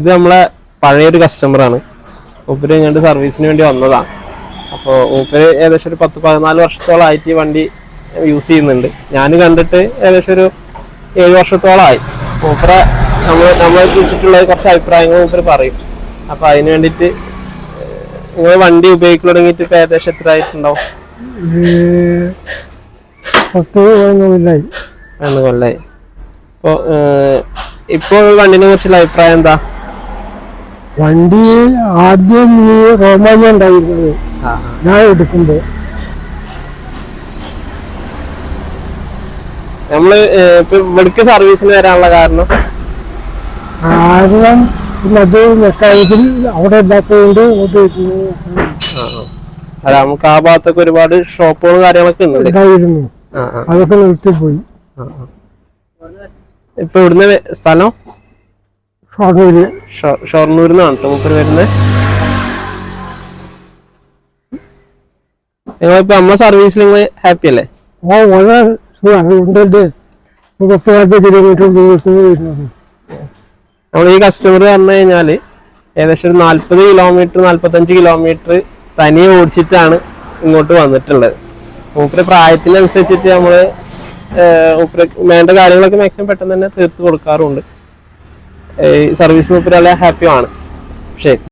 ഇത് നമ്മളെ പഴയൊരു കസ്റ്റമറാണ് മൂപ്പര് ഇങ്ങോട്ട് സർവീസിന് വേണ്ടി വന്നതാണ് അപ്പോൾ മൂപ്പര് ഏകദേശം ഒരു പത്ത് പതിനാല് വർഷത്തോളമായിട്ട് ഈ വണ്ടി യൂസ് ചെയ്യുന്നുണ്ട്. ഞാൻ കണ്ടിട്ട് ഏകദേശം ഒരു ഏഴ് വർഷത്തോളമായി മൂപ്പരെ നമ്മൾ നമ്മളെ കുറിച്ചിട്ടുള്ള കുറച്ച് അഭിപ്രായങ്ങൾ മൂപ്പര് പറയും. അപ്പോൾ അതിന് വേണ്ടിയിട്ട് നിങ്ങൾ വണ്ടി ഉപയോഗിക്കാൻ തുടങ്ങിയിട്ട് ഇപ്പോൾ ഏകദേശം എത്ര ആയിട്ടുണ്ടാവും? പത്ത് പതിനൊന്നില്ലായി രണ്ട് കൊല്ലായി. അപ്പോൾ ഇപ്പോൾ വണ്ടിനെ കുറിച്ചുള്ള അഭിപ്രായം എന്താ? വണ്ടി ആദ്യം ഈ റോമാനിയ ഉണ്ടായിരുന്നത്. ഞാൻ എടുക്കുമ്പോ. നമ്മൾ ഇവിടേക്ക് സർവീസിന് വരാനുള്ള കാരണം? കാരണം പിന്നെ അത് മെക്കാനിക്കിൽ അവിടെ ഇല്ലാത്തതുകൊണ്ട് ഇങ്ങോട്ട്. അല്ല നമുക്ക് ആ ഭാഗത്തൊക്കെ ഒരുപാട് ഷോപ്പുകളും കാര്യങ്ങളൊക്കെ ഉണ്ട് ഉണ്ടായിരുന്നു. അതൊക്കെ നിർത്തിപ്പോയി. ഇപ്പൊ ഇവിടുന്ന് സ്ഥലം? ഷൊർണൂര്. ഷൊർണൂരിൽ നിന്നാണ് കേട്ടോ മൂപ്പര് വരുന്നത് നിങ്ങളിപ്പോ നമ്മളെ സർവീസിൽ നിങ്ങൾ ഹാപ്പി അല്ലേ? ഓ വളരെ സുഖമാണ് അതുകൊണ്ട് പത്ത് നാൽപ്പത് കിലോമീറ്റർ ദൂരത്ത് വരുന്നത്. നമ്മൾ ഈ കസ്റ്റമർ പറഞ്ഞു കഴിഞ്ഞാൽ ഏകദേശം ഒരു നാല്പത് കിലോമീറ്റർ നാല്പത്തഞ്ച് കിലോമീറ്റർ തനിയെ ഓടിച്ചിട്ടാണ് ഇങ്ങോട്ട് വന്നിട്ടുള്ളത്. മൂപ്പര് പ്രായത്തിനനുസരിച്ചിട്ട് മൂപ്പര് വേണ്ട കാര്യങ്ങളൊക്കെ മാക്സിമം പെട്ടെന്ന് തന്നെ തീർത്ത് കൊടുക്കാറുണ്ട് സർവീസ് നല്ല ഹാപ്പിയാണ് ശരി.